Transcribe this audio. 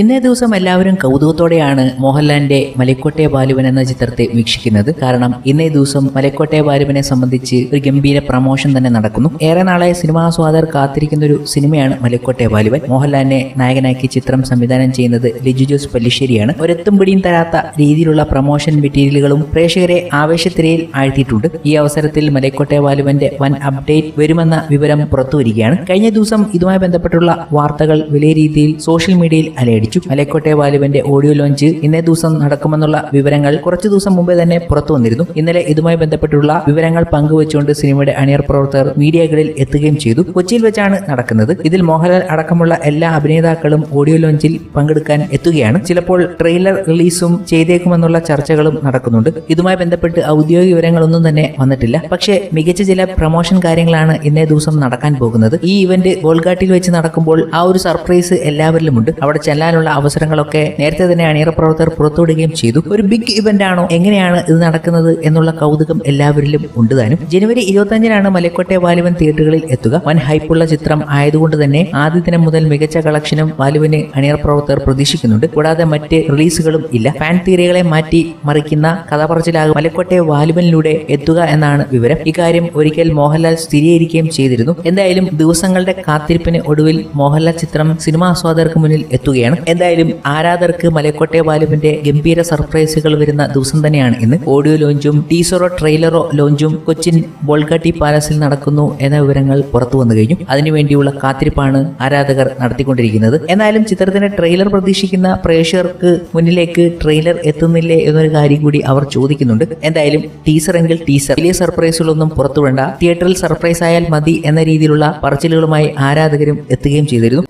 ഇന്നേ ദിവസം എല്ലാവരും കൗതുകത്തോടെയാണ് മോഹൻലാലിന്റെ മലക്കോട്ടെ ബാലുവൻ എന്ന ചിത്രത്തെ വീക്ഷിക്കുന്നത്. കാരണം ഇന്നേ ദിവസം മലക്കോട്ടെ ബാലുവിനെ സംബന്ധിച്ച് ഒരു ഗംഭീര പ്രമോഷൻ തന്നെ നടക്കുന്നു. ഏറെ നാളായി സിനിമാ സ്വാദർ കാത്തിരിക്കുന്ന ഒരു സിനിമയാണ് മലക്കോട്ടെ ബാലുവൻ. മോഹൻലാലിനെ നായകനാക്കി ചിത്രം സംവിധാനം ചെയ്യുന്നത് ലിജു ജോസ് പല്ലിശ്ശേരിയാണ്. ഒരെത്തും പിടിയും തരാത്ത രീതിയിലുള്ള പ്രമോഷൻ മെറ്റീരിയലുകളും പ്രേക്ഷകരെ ആവേശത്തിരയിൽ ആഴ്ത്തിയിട്ടുണ്ട്. ഈ അവസരത്തിൽ മലക്കോട്ടെ ബാലുവന്റെ വൻ അപ്ഡേറ്റ് വരുമെന്ന വിവരം പുറത്തുവരികയാണ്. കഴിഞ്ഞ ദിവസം ഇതുമായി ബന്ധപ്പെട്ടുള്ള വാർത്തകൾ വലിയ രീതിയിൽ സോഷ്യൽ മീഡിയയിൽ അലയടിച്ചു. മലക്കോട്ടെ വാലിബന്റെ ഓഡിയോ ലോഞ്ച് ഇന്നേ ദിവസം നടക്കുമെന്നുള്ള വിവരങ്ങൾ കുറച്ചു ദിവസം മുമ്പേ തന്നെ പുറത്തു വന്നിരുന്നു. ഇന്നലെ ഇതുമായി ബന്ധപ്പെട്ടുള്ള വിവരങ്ങൾ പങ്കുവച്ചുകൊണ്ട് സിനിമയുടെ അണിയർ പ്രവർത്തകർ മീഡിയകളിൽ എത്തുകയും ചെയ്തു. കൊച്ചിയിൽ വെച്ചാണ് നടക്കുന്നത്. ഇതിൽ മോഹൻലാൽ അടക്കമുള്ള എല്ലാ അഭിനേതാക്കളും ഓഡിയോ ലോഞ്ചിൽ പങ്കെടുക്കാൻ എത്തുകയാണ്. ചിലപ്പോൾ ട്രെയിലർ റിലീസും ചെയ്തേക്കുമെന്നുള്ള ചർച്ചകളും നടക്കുന്നുണ്ട്. ഇതുമായി ബന്ധപ്പെട്ട് ഔദ്യോഗിക വിവരങ്ങളൊന്നും തന്നെ വന്നിട്ടില്ല. പക്ഷേ മികച്ച ചില പ്രൊമോഷൻ കാര്യങ്ങളാണ് ഇന്നേ ദിവസം നടക്കാൻ പോകുന്നത്. ഈ ഇവന്റ് ഗോൾഗാട്ടിൽ വെച്ച് നടക്കുമ്പോൾ ആ ഒരു സർപ്രൈസ് എല്ലാവരിലുമുണ്ട്. അവിടെ ചെല്ലാനുള്ള അവസരങ്ങളൊക്കെ നേരത്തെ തന്നെ അണിയറ പ്രവർത്തകർ പുറത്തുവിടുകയും ചെയ്തു. ഒരു ബിഗ് ഇവന്റ് ആണോ? എങ്ങനെയാണ് ഇത് നടക്കുന്നത് എന്നുള്ള കൗതുകം എല്ലാവരിലും ഉണ്ട് താനും. ജനുവരി ഇരുപത്തഞ്ചിനാണ് മലക്കോട്ടെ വാലുവൻ തിയേറ്ററുകളിൽ എത്തുക. വൻ ഹൈപ്പുള്ള ചിത്രം ആയതുകൊണ്ട് തന്നെ ആദ്യ ദിനം മുതൽ മികച്ച കളക്ഷനും വാലുവിന് അണിയറ പ്രവർത്തകർ പ്രതീക്ഷിക്കുന്നുണ്ട്. കൂടാതെ മറ്റ് റിലീസുകളും ഇല്ല. ഫാൻ തീരകളെ മാറ്റി മറിക്കുന്ന കഥപറച്ചിലാകും മലക്കോട്ടെ വാലുവനിലൂടെ എത്തുക എന്നാണ് വിവരം. ഇക്കാര്യം ഒരിക്കൽ മോഹൻലാൽ സ്ഥിരീകരിക്കുകയും ചെയ്തിരുന്നു. എന്തായാലും ദിവസങ്ങളുടെ കാത്തിരിപ്പിന് ഒടുവിൽ മോഹൻലാൽ ചിത്രം സിനിമാ ആസ്വാദകർക്ക് മുന്നിൽ എത്തുകയാണ്. എന്തായാലും ആരാധകർക്ക് മലക്കോട്ടെ ബാലുവിന്റെ ഗംഭീര സർപ്രൈസുകൾ വരുന്ന ദിവസം തന്നെയാണ് ഇന്ന്. ഓഡിയോ ലോഞ്ചും ടീസറോ ട്രെയിലറോ ലോഞ്ചും കൊച്ചിൻ ബോൾഗാട്ടി പാലസിൽ നടക്കുന്നു എന്ന വിവരങ്ങൾ പുറത്തു വന്നു കഴിഞ്ഞു. അതിനുവേണ്ടിയുള്ള കാത്തിരിപ്പാണ് ആരാധകർ നടത്തിക്കൊണ്ടിരിക്കുന്നത്. എന്നാലും ചിത്രത്തിന്റെ ട്രെയിലർ പ്രതീക്ഷിക്കുന്ന പ്രേക്ഷകർക്ക് മുന്നിലേക്ക് ട്രെയിലർ എത്തുന്നില്ലേ എന്നൊരു കാര്യം കൂടി അവർ ചോദിക്കുന്നുണ്ട്. എന്തായാലും ടീസർ എങ്കിൽ ടീസർ. വലിയ സർപ്രൈസുകളൊന്നും പുറത്തുവിടണ്ട. തിയേറ്ററിൽ സർപ്രൈസ് ആയാൽ മതി എന്ന രീതിയിലുള്ള പറച്ചിലുകളുമായി ആരാധകരും എത്തുകയും ചെയ്തിരുന്നു.